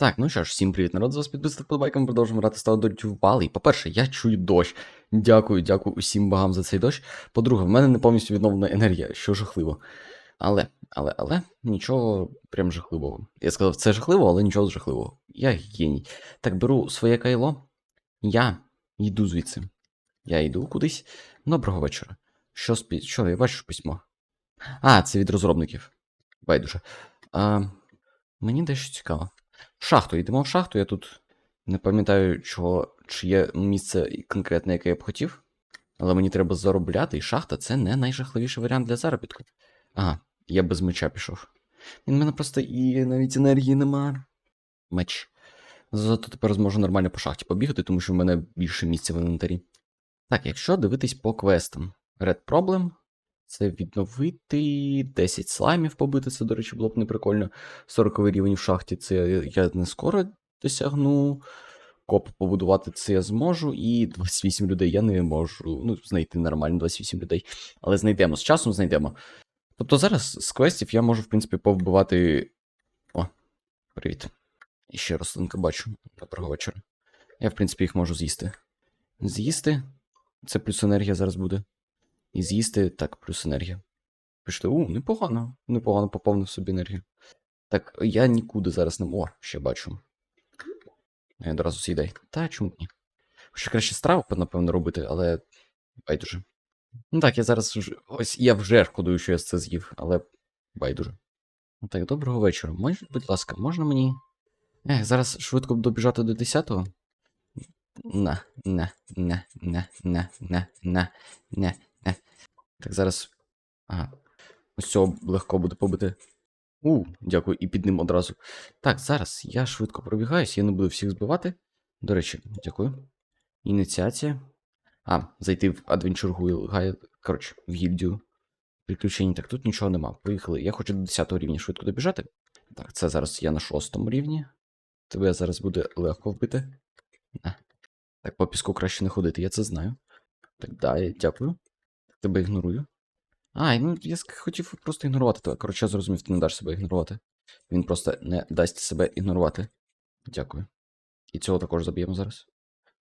Так, ну що ж, всім привіт, народ, з вас підписати подбайком, продовжуємо грати стало до впали. По-перше, я чую дощ. Дякую, дякую усім богам за цей дощ. По-друге, в мене не повністю відновлена енергія, що жахливо. Але, але, але, нічого прям жахливого. Я сказав, це жахливо, але нічого жахливого. Я геній. Так, беру своє кайло. Я йду звідси. Я йду кудись. Доброго вечора. Що спі... Що, я бачу письмо. А, це від розробників. Байдуже. А, мені дещо цікаво. Шахту. Йдемо в шахту. Я тут не пам'ятаю, чого, чи є місце конкретне, яке я б хотів. Але мені треба заробляти, і шахта це не найжахливіший варіант для заробітку. Ага, я без меча пішов. Він мене просто і навіть енергії нема. Меч. Зато тепер зможу нормально по шахті побігати, тому що в мене більше місця в інвентарі. Так, якщо дивитись по квестам. Red Problem. Це відновити 10 слаймів побити, це, до речі, було б неприкольно. 40 рівень в шахті це я не скоро досягну. Коп побудувати це я зможу, і 28 людей я не можу. Ну, знайти нормально 28 людей. Але знайдемо, з часом знайдемо. Тобто зараз з квестів я можу, в принципі, повбивати. О, привіт. І ще рослинка бачу. Доброго вечора. Я, в принципі, їх можу з'їсти. З'їсти. Це плюс енергія зараз буде. І з'їсти так, плюс енергія. Пішли. У, непогано. Непогано поповнив собі енергію. Так, я нікуди зараз не. О, ще бачу. Я одразу сідай. Та чому ні? Ще краще страву, напевно, робити, але. Байдуже. Ну так, я зараз вже. Ось я вже шкодую, що я це з'їв, але байдуже. Ну Так, доброго вечора. Мож, будь ласка, можна мені. Ех, зараз швидко добіжати до 10-го. На, на, на, на, на, на, на, на, на. Так, зараз. Ага. Ось цього легко буде побити. У, дякую, і під ним одразу. Так, зараз я швидко пробігаюсь, я не буду всіх збивати. До речі, дякую. Ініціація. А, зайти в Adventure Guild, коротше, в гільдію. Приключень. Так, тут нічого нема. Поїхали. Я хочу до 10 рівня швидко добіжати. Так, це зараз я на 6 рівні. Тебе зараз буде легко вбити. На. Так, по піску краще не ходити, я це знаю. Так, далі, дякую. Тебе ігнорую. А, ну я хотів просто ігнорувати тебе. Коротше, я зрозумів, ти не даш себе ігнорувати. Він просто не дасть себе ігнорувати. Дякую. І цього також заб'ємо зараз.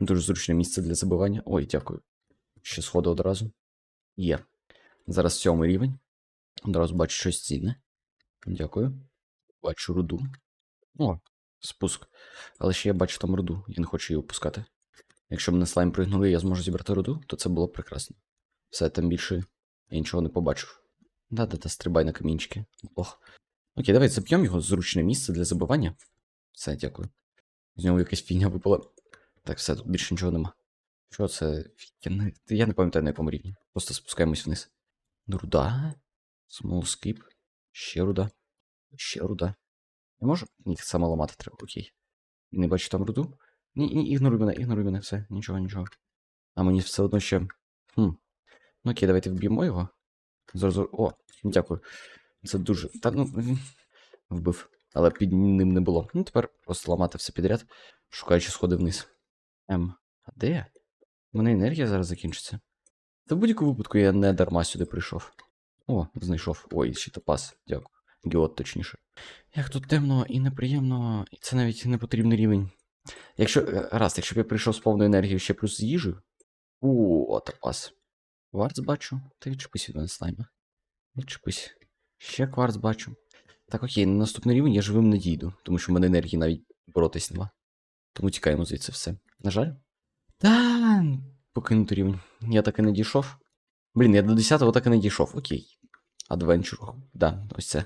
Дуже зручне місце для забивання. Ой, дякую. Ще сходи одразу. Є. Зараз сьомий рівень. Одразу бачу щось цінне. Дякую. Бачу руду. О, спуск. Але ще я бачу там руду. Я не хочу її опускати. Якщо мене слайм пригнули, я зможу зібрати руду, то це було б прекрасно. Все, там більше я нічого не побачив. Да-да-да, стрибай на камінчики. Ох. Окей, давай заб'ємо його зручне місце для забивання. Все, дякую. З нього якась фігня випала. Так, все, тут більше нічого нема. Що це? Я не, я не пам'ятаю на якому рівні. Просто спускаємось вниз. Руда. Small skip. Ще руда. Ще руда. Я можу? Ні, саме ламати треба, окей. Не бачу там руду. Ні, ні, ігноруй мене, ігноруй мене, все, нічого, нічого. А мені все одно ще. Хм. Ну окей, давайте вб'ємо його. Зразу. О, дякую. Це дуже. Та ну. Вбив. Але під ним не було. Ну, тепер просто ламати все підряд, шукаючи сходи вниз. Ем, а де? У мене енергія зараз закінчиться. Та в будь-якому випадку я не дарма сюди прийшов. О, знайшов. Ой, ще топаз, дякую. Геот, точніше. Як тут темно і неприємно, і це навіть не потрібний рівень. Якщо. е, Раз, якщо б я прийшов з повною енергією ще плюс з їжею. О, топаз. Кварц бачу. Ти відчепись від мене слайма. Відчепись. Ще кварц бачу. Так, окей, на наступний рівень я живим не дійду, тому що в мене енергії навіть боротись нема. Тому тікаємо звідси все. На жаль. Та покинути рівень. Я так і не дійшов. Блін, я до 10-го так і не дійшов. Окей. Adventure. Да, ось це.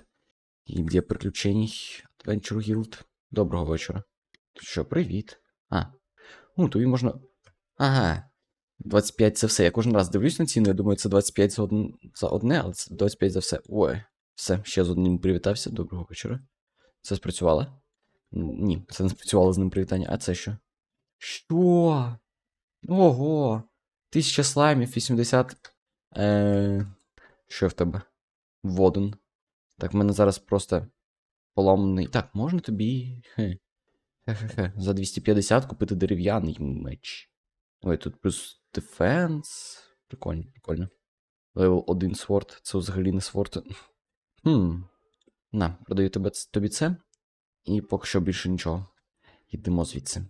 Гільдія приключень. Adventure Guild. Доброго вечора. Що, привіт. А. Ну, тобі можна. Ага. 25 це все. Я кожен раз дивлюсь на ціну, я думаю, це 25 за, одн... за одне, але це 25 за все. Ой. Все, ще з одним привітався. Доброго вечора. Це спрацювало? Ні, це не спрацювало з ним привітання. А це що? Що? Ого! 1000 слаймів, 80. Е... Що в тебе? Воден. Так, в мене зараз просто поламаний. Так, можна тобі. Хе. Хе-хе-хе. За 250 купити дерев'яний меч. Ой, тут плюс дефенс. Прикольно, прикольно. Левел 1 сворд. Це взагалі не сворд. Хм. На, продаю тебе, тобі це. І поки що більше нічого. Йдемо звідси.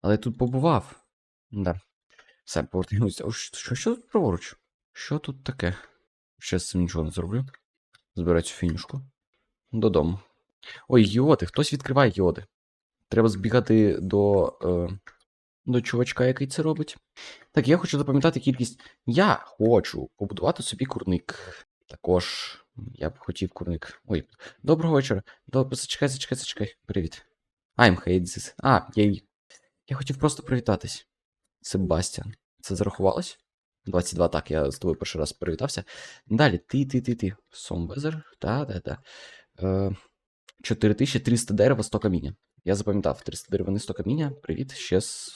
Але я тут побував. Да. Все, повертаємося. О, що, що, тут праворуч? Що тут таке? Ще з цим нічого не зроблю. Збираю цю фінішку. Додому. Ой, йоди, хтось відкриває йоди. Треба збігати до. Е, до чувачка, який це робить. Так, я хочу запам'ятати кількість. Я хочу побудувати собі курник. Також я б хотів курник. Ой, доброго вечора. Добре, зачекай, зачекай, зачекай. Привіт. I'm hate. А, я, я хотів просто привітатись. Себастьян. Це зарахувалось? 22, так, я з тобою перший раз привітався. Далі, ти, ти, ти, ти. Сомбезер. Та, та, та. Е, 4300 дерева, 100 каміння. Я запам'ятав 300 деревини, 100 каміння. Привіт. Ще з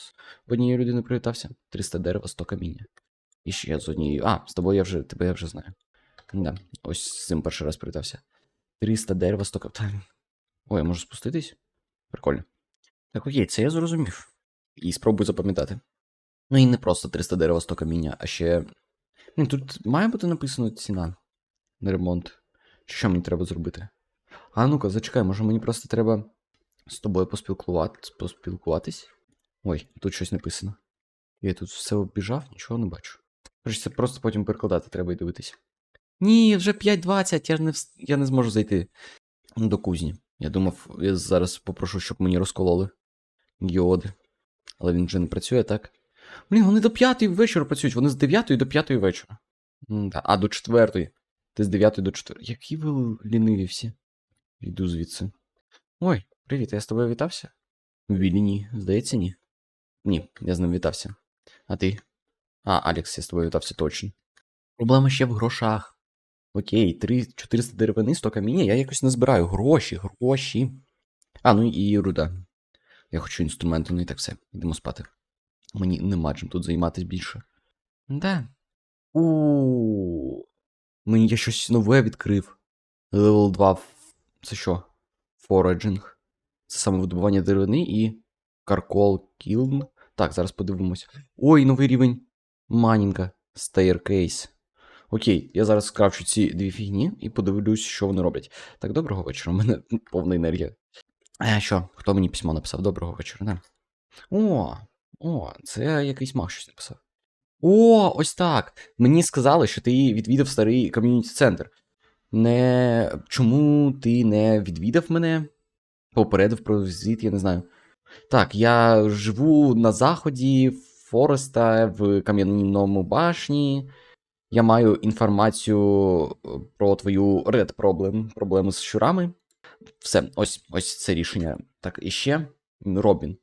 однією людиною привітався. 300 дерева, 100 каміння. І ще з однією. А, з тобою я вже тебе я вже знаю. Да. Ось з цим перший раз привітався. 300 дерева, 100 каміння. Ой, я можу спуститись? Прикольно. Так, окей, це я зрозумів. І спробую запам'ятати. Ну і не просто 300 дерева, 100 каміння, а ще. Ні, тут має бути написано ціна на ремонт. Що мені треба зробити? А ну-ка, зачекай, може мені просто треба з тобою поспілкувати, поспілкуватись? Ой, тут щось написано. Я тут все обіжав, нічого не бачу. Короче, це просто потім перекладати треба і дивитись. Ні, вже 5.20, я не вс... я не зможу зайти до кузні. Я думав, я зараз попрошу, щоб мені розкололи гіоди. Але він вже не працює, так? Блін, вони до п'ятої вечора працюють, вони з 9 до 5 вечора. А, до 4. Ти з 9 до 4. Які ви ліниві всі. Йду звідси. Ой, привіт, я з тобою вітався? Вілі ні, здається, ні. Ні, я з ним вітався. А ти? А, Алекс, я з тобою вітався точно. Проблема ще в грошах. Окей, 3, 400 деревини, 100 каміння, я якось не збираю. Гроші, гроші. А, ну і руда. Я хочу інструменти, ну і так все. Йдемо спати. Мені нема чим тут займатися більше. Да. У. Мені я щось нове відкрив. Левел 2. Це що? Фореджинг. Це саме видобування деревини і. Каркол Кілн. Так, зараз подивимось. Ой, новий рівень. Манінка. Staircase. Окей, я зараз скрафчу ці дві фігні і подивлюсь, що вони роблять. Так, доброго вечора, у мене повна енергія. А що? Хто мені письмо написав? Доброго вечора, да? О, о, це якийсь маг щось написав. О, ось так. Мені сказали, що ти відвідав старий ком'юніті центр. Не. Чому ти не відвідав мене? Попередив про візит, я не знаю. Так, я живу на заході Фореста в кам'яному башні. Я маю інформацію е, про твою Red Problem, проблему з щурами. Все, ось ось це рішення. Так, і ще Робін.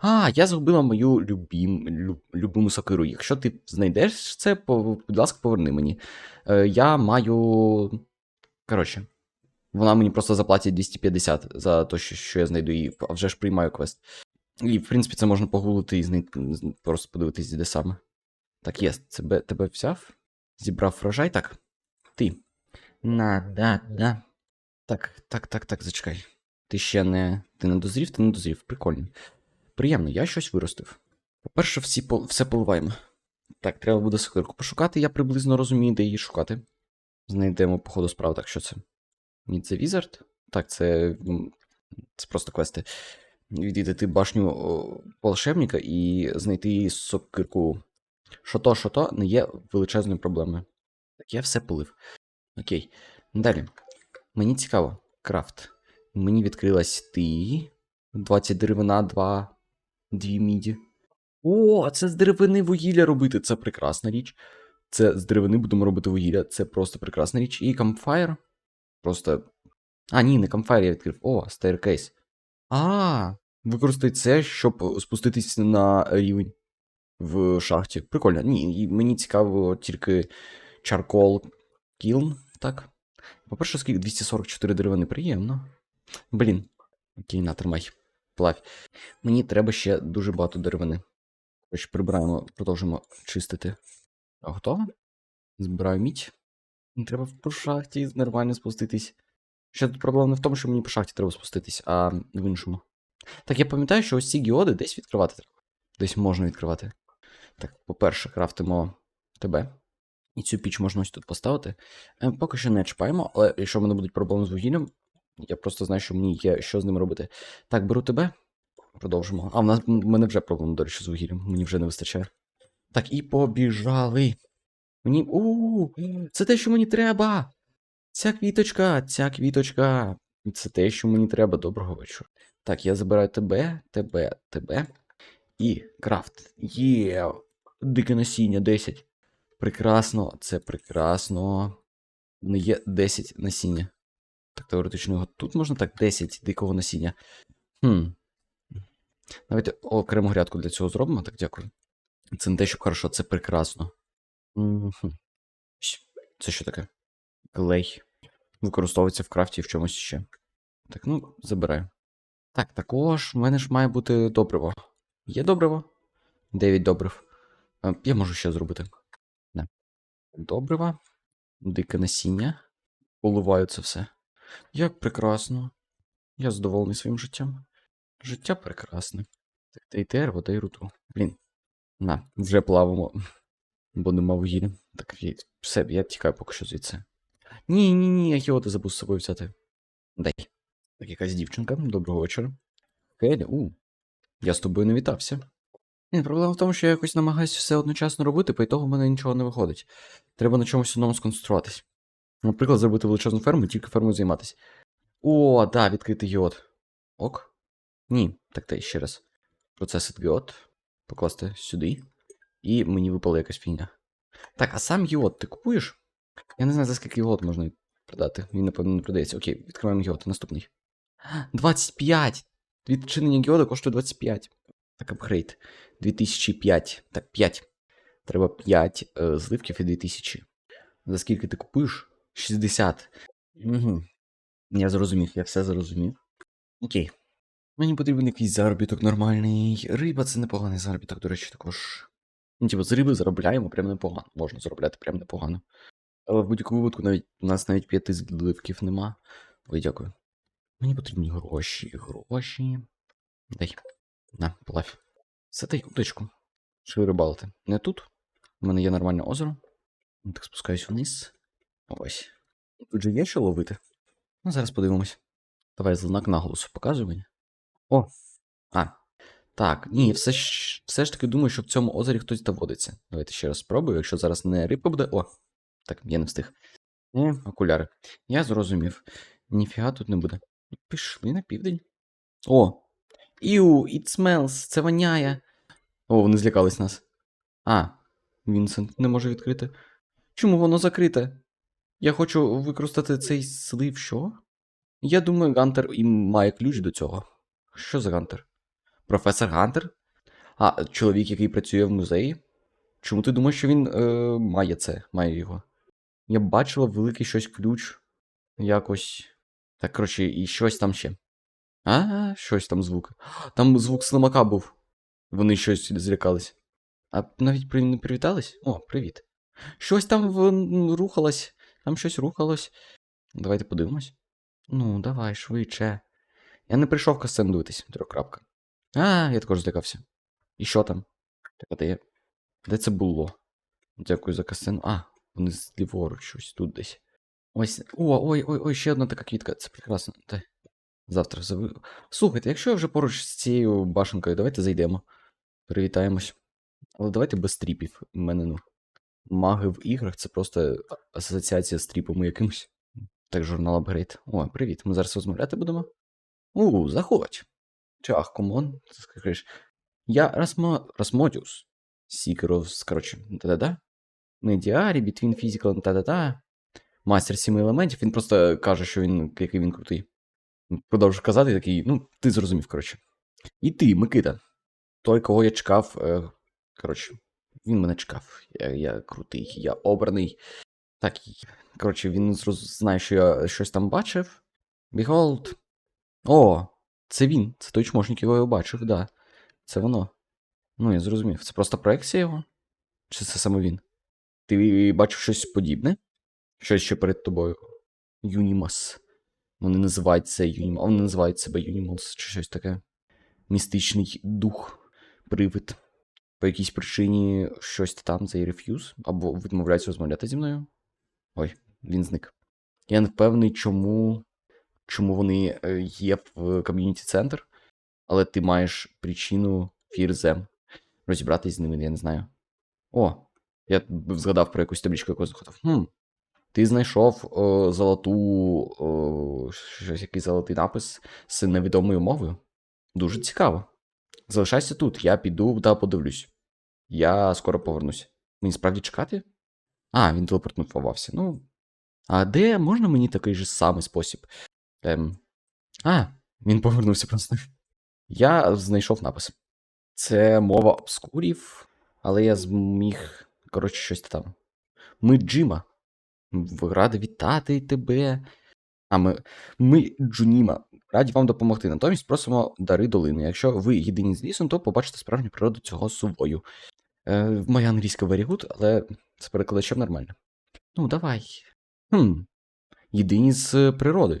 А, я загубила мою любім, люб, любиму сокиру. Якщо ти знайдеш це, будь ласка, поверни мені. Е, я маю. Коротше, вона мені просто заплатить 250 за те, що, я знайду її, а вже ж приймаю квест. І, в принципі, це можна погуглити і знайти, просто подивитись, де саме. Так, є, тебе, тебе взяв? Зібрав врожай, так? Ти. На, да, да. Так, так, так, так, зачекай. Ти ще не. Ти не дозрів, ти не дозрів. Прикольно. Приємно, я щось виростив. По-перше, всі по... все поливаємо. Так, треба буде сокирку пошукати, я приблизно розумію, де її шукати. Знайдемо, по ходу так що це? Need the Wizard? Так, це. Це просто квести. Відвідати башню волшебника і знайти сокирку. Що то, що то не є величезною проблемою. Так, я все полив. Окей. Далі. Мені цікаво. Крафт. Мені відкрилась ти. 20 деревина, 2. 2 міді. О, це з деревини вугілля робити. Це прекрасна річ. Це з деревини будемо робити вугілля. Це просто прекрасна річ. І камфайр. Просто. А, ні, не камфайр я відкрив. О, стейркейс. А, використай це, щоб спуститись на рівень в шахті. Прикольно. Ні, мені цікаво тільки чаркол кілн, так. По-перше, скільки 244 деревини, приємно. Блін. Окей, на, тримай. Плавь. Мені треба ще дуже багато деревини. Прибираємо, продовжимо чистити. Готово? Збираю мідь. Мені треба по шахті нормально спуститись. Ще тут проблема не в тому, що мені по шахті треба спуститись, а в іншому. Так, я пам'ятаю, що ось ці гіоди десь відкривати треба. Десь можна відкривати. Так, по-перше, крафтимо тебе. І цю піч можна ось тут поставити. Е, Поки що не чіпаємо, але якщо в мене будуть проблеми з вугіллям, я просто знаю, що мені є що з ним робити. Так, беру тебе. продовжимо. А, в нас в мене вже проблема, до речі, з вугіллям. Мені вже не вистачає. Так, і побіжали. Мені. У, це те, що мені треба. Ця квіточка, ця квіточка. Це те, що мені треба. Доброго вечора. Так, я забираю тебе, тебе, тебе. І крафт. Є. Дике насіння 10. Прекрасно, це прекрасно. Не є 10 насіння. Так, теоретично його тут можна так 10 дикого насіння. Хм. Давайте окрему грядку для цього зробимо, так дякую. Це не те, що хорошо, це прекрасно. Мгм. Щ, Це що таке? Клей. Використовується в крафті і в чомусь ще. Так, ну, забираю. Так, також в мене ж має бути добриво. Є добриво? 9 добрив. А, Я можу ще зробити. Не. Добрива. Дике насіння. Поливаю це все. Як прекрасно. Я задоволений своїм життям. Життя прекрасне. Так, та й тер, вода і руду. Блін. На, вже плавимо. Бо нема вугілля. Так, все, я тікаю поки що звідси. Ні, ні, ні, я його забув з собою взяти. Дай. Так, якась дівчинка. Доброго вечора. Келі, у. Я з тобою не вітався. Ні, проблема в тому, що я якось намагаюся все одночасно робити, по ітогу в мене нічого не виходить. Треба на чомусь одному сконцентруватись. Наприклад, зробити величезну ферму тільки фермою займатися. О, да, відкритий геот. Ок. Ні, так та ще раз. Процесит геот. Покласти сюди. І мені випала якась фігня. Так, а сам геот ти купуєш? Я не знаю, за скільки геот можна продати. Він, напевно, не продається. Окей, відкриваємо геот. Наступний. 25! Відчинення геода коштує 25. Так, апгрейд. 2005. Так, 5. Треба 5 е, зливків і 2000. За скільки ти купуєш? 60. Угу. Я зрозумів, я все зрозумів. Окей. Мені потрібен якийсь заробіток нормальний. Риба це непоганий заробіток, до речі, також. Ну, типу, з риби заробляємо прям непогано. Можна заробляти прям непогано. Але в будь-якому випадку навіть у нас навіть п'яти зливків нема. Ой, дякую. Мені потрібні гроші, гроші. Дай. На, плавь. Дай удочку. Що ви рибалите? Не тут. У мене є нормальне озеро. Так спускаюсь вниз. Ось. Тут же є що ловити. Ну, зараз подивимось. Давай знак наголосу показуй мені. О! А. Так, ні, все ж, все ж таки думаю, що в цьому озері хтось доводиться. Давайте ще раз спробую, якщо зараз не рибка буде. О! Так, я не встиг. Е, окуляри. Я зрозумів. Ніфіга тут не буде. Пішли на південь. О! Іу, it smells, це воняє. О, вони злякались нас. А, Вінсент не може відкрити. Чому воно закрите? Я хочу використати цей слив, що? Я думаю, Гантер і має ключ до цього. Що за Гантер? Професор Гантер? А, чоловік, який працює в музеї? Чому ти думаєш, що він е, має це, має його? Я бачила великий щось ключ. Якось. Так, коротше, і щось там ще. А, щось там звук. Там звук слимака був. Вони щось злякались. А навіть не привітались? О, привіт. Щось там в... рухалось. Там щось рухалось. Давайте подивимось. Ну, давай, швидше. Я не прийшов касцен дивитись, трьохкрапка. А, я також злякався. І що там? Так, де я? Де це було? Дякую за касцену. А, вони зліворуч щось тут десь. Ось. О, ой, ой, ой, ще одна така квітка. Це прекрасно. Та... Завтра зави... Слухайте, якщо я вже поруч з цією башенкою, давайте зайдемо. Привітаємось. Але давайте без тріпів. У мене, ну. Маги в іграх це просто асоціація з тріпами якимось. Так, журнал апгрейд. О, привіт. Ми зараз розмовляти будемо. У, заходь. Чах, комон, ти скажеш. Я Расмо... Расмодіус. Сікеров, коротше, та-да-да. Медіарі, Between Physical, та-да-да. Мастер сіми елементів. Він просто каже, що він який він крутий. Продовжу казати такий, ну, ти зрозумів, коротше. І ти, Микита. Той, кого я чекав. Е, коротше, він мене чекав. Я, я крутий, я обраний. Так, коротше, він зроз... знає, що я щось там бачив. Behold. О, це він. Це той чмошник, його я бачив, да. Це воно. Ну, я зрозумів. Це просто проекція його? Чи це саме він? Ти бачив щось подібне? Щось ще перед тобою. Юнімас. Вони називають це Юнімас. Вони називають себе Юнімас чи щось таке. Містичний дух, привид. По якійсь причині щось там за реф'юз, або відмовляється розмовляти зі мною. Ой, він зник. Я не впевнений, чому, чому вони е, є в ком'юніті центр. Але ти маєш причину фірзем. Розібратись з ними, я не знаю. О, я згадав про якусь табличку, яку заходив. Хм. Ти знайшов о, золоту. О, щось якийсь золотий напис з невідомою мовою. Дуже цікаво. Залишайся тут, я піду та подивлюсь. Я скоро повернусь. Мені справді чекати? А, він телепортувався. Ну. А де можна мені такий же самий спосіб? Ем. А, він повернувся просто. Я знайшов напис. Це мова обскурів, але я зміг. Коротше, щось там. Ми Джима. Ради вітати тебе. А ми, ми Джуніма. Раді вам допомогти. Натомість просимо дари долини. Якщо ви єдині з лісом, то побачите справжню природу цього сувою. Е, моя англійська very але з перекладачем нормально. Ну, давай. Хм. Єдині з е, природою.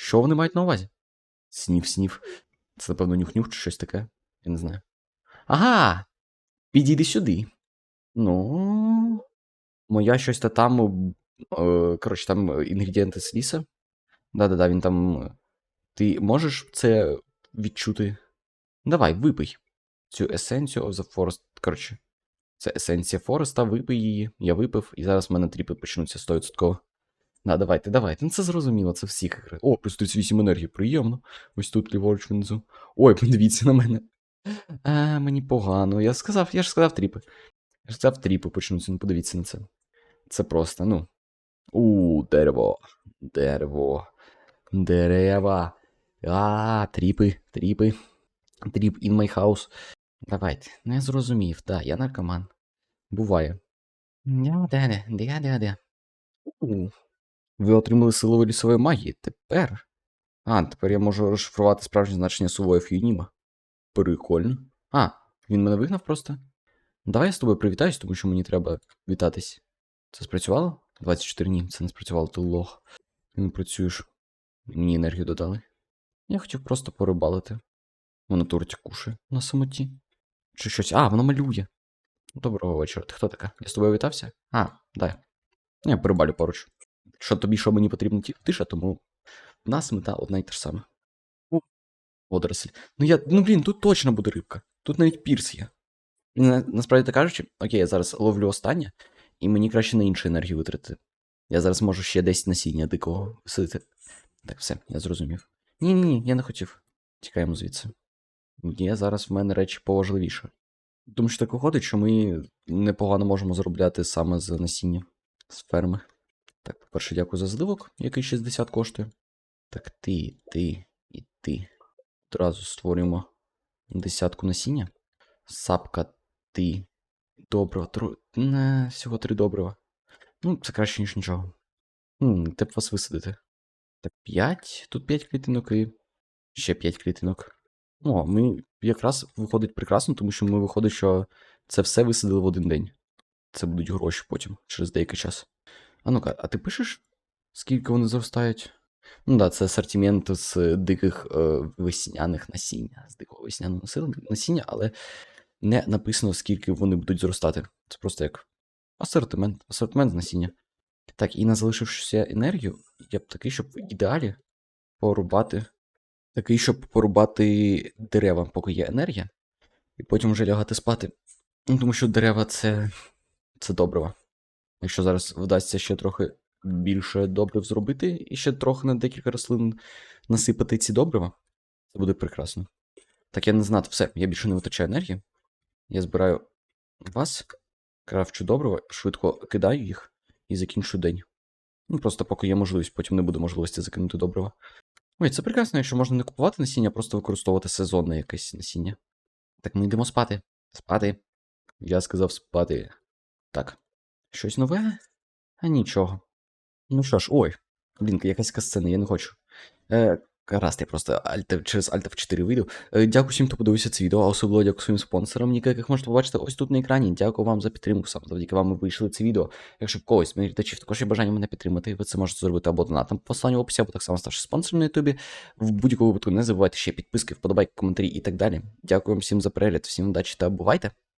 Що вони мають на увазі? Снів, снів. Це, напевно, нюх-нюх чи щось таке. Я не знаю. Ага! Підійди сюди. Ну. Моя щось та там. Е, коротше, там інгредієнти з ліса. Да-да-да, він там. е, Ти можеш це відчути? Давай, випий цю есенцію of the forest. Коротше, це есенція Фореста, випий її. Я випив, і зараз в мене тріпи почнуться 100%. Да, давайте, давайте. Ну це зрозуміло, це всіх ігри. О, плюс 38 енергії, приємно. Ось тут ліворуч внизу. Ой, подивіться на мене. А, мені погано. Я сказав, я ж сказав тріпи. Я ж сказав тріпи почнуться, ну подивіться на це. Це просто, ну. У, дерево. Дерево. Дерева. А, тріпи, тріпи. Тріп in my house. Давайте, не зрозумів. Да, я наркоман. Буває. Дя-дя-дя. У. Ви отримали силову лісової магії. Тепер. А, тепер я можу розшифрувати справжнє значення сувої Ф'юніма. Прикольно. А, він мене вигнав просто. Давай я з тобою привітаюсь, тому що мені треба вітатись. Це спрацювало? 24 ні, це не спрацювало, ти лох. Ти не працюєш. Мені енергію додали. Я хотів просто порибалити. Вона торті кушає на самоті. Чи щось. А, вона малює. Доброго вечора. Ти хто така? Я з тобою вітався? А, дай. Я порибалю поруч. Що тобі, що мені потрібно ті- тиша, тому в нас мета одна й та ж сама. О, Водорослі. Ну я. Ну блін, тут точно буде рибка. Тут навіть пірс є. На, насправді так кажучи, окей, я зараз ловлю останнє, і мені краще на іншу енергію витратити. Я зараз можу ще 10 насіння дикого висадити. Так, все, я зрозумів. Ні, ні, ні, я не хотів. Тікаємо звідси. Є зараз в мене речі поважливіше. Тому що так виходить, що ми непогано можемо заробляти саме з насіння з ферми. Так, по-перше, дякую за зливок, який 60 коштує. Так, ти, ти і ти. Одразу створюємо десятку насіння. Сапка, ти. Доброго. Тру... Не, всього три добрива. Ну, це краще, ніж нічого. Хм, де б вас висадити? Так, 5. Тут 5 клітинок і ще 5 клітинок. О, ми якраз виходить прекрасно, тому що ми виходить, що це все висадили в один день. Це будуть гроші потім, через деякий час. А ну-ка, а ти пишеш, скільки вони зростають? Ну да, це асортимент з диких е, весняних насіння, з дикого весняного насіння, але не написано, скільки вони будуть зростати. Це просто як асортимент, асортимент з насіння. Так, і на залишившуся енергію, я б такий, щоб в ідеалі порубати. Такий, щоб порубати дерева, поки є енергія, і потім вже лягати спати. Ну, тому що дерева це. це добриво. Якщо зараз вдасться ще трохи більше добрив зробити, і ще трохи на декілька рослин насипати ці добрива, це буде прекрасно. Так я не знати, все, я більше не витрачаю енергії. Я збираю вас, крафчу добрива, швидко кидаю їх і закінчу день. Ну, просто поки є можливість, потім не буде можливості закинути добрива. Ой, це прекрасно, якщо можна не купувати насіння, а просто використовувати сезонне якесь насіння. Так ми йдемо спати. Спати. Я сказав спати. Так. Щось нове? А нічого. Ну що ж, ой. Блін, якась касцена, я не хочу. Е, гаразд, я просто Alt, через Alt F4 вийду. Е, дякую всім, хто подивився це відео, а особливо дякую своїм спонсорам, яких можете побачити ось тут на екрані. Дякую вам за підтримку. Саме завдяки вам ми вийшли це відео. Якщо в когось моїх глядачів також є бажання мене підтримати, ви це можете зробити або донатом по посланню в описі, або так само ставши спонсором на Ютубі. В будь-якому випадку не забувайте ще підписки, вподобайки, коментарі і так далі. Дякую вам всім за перегляд, всім удачі та бувайте!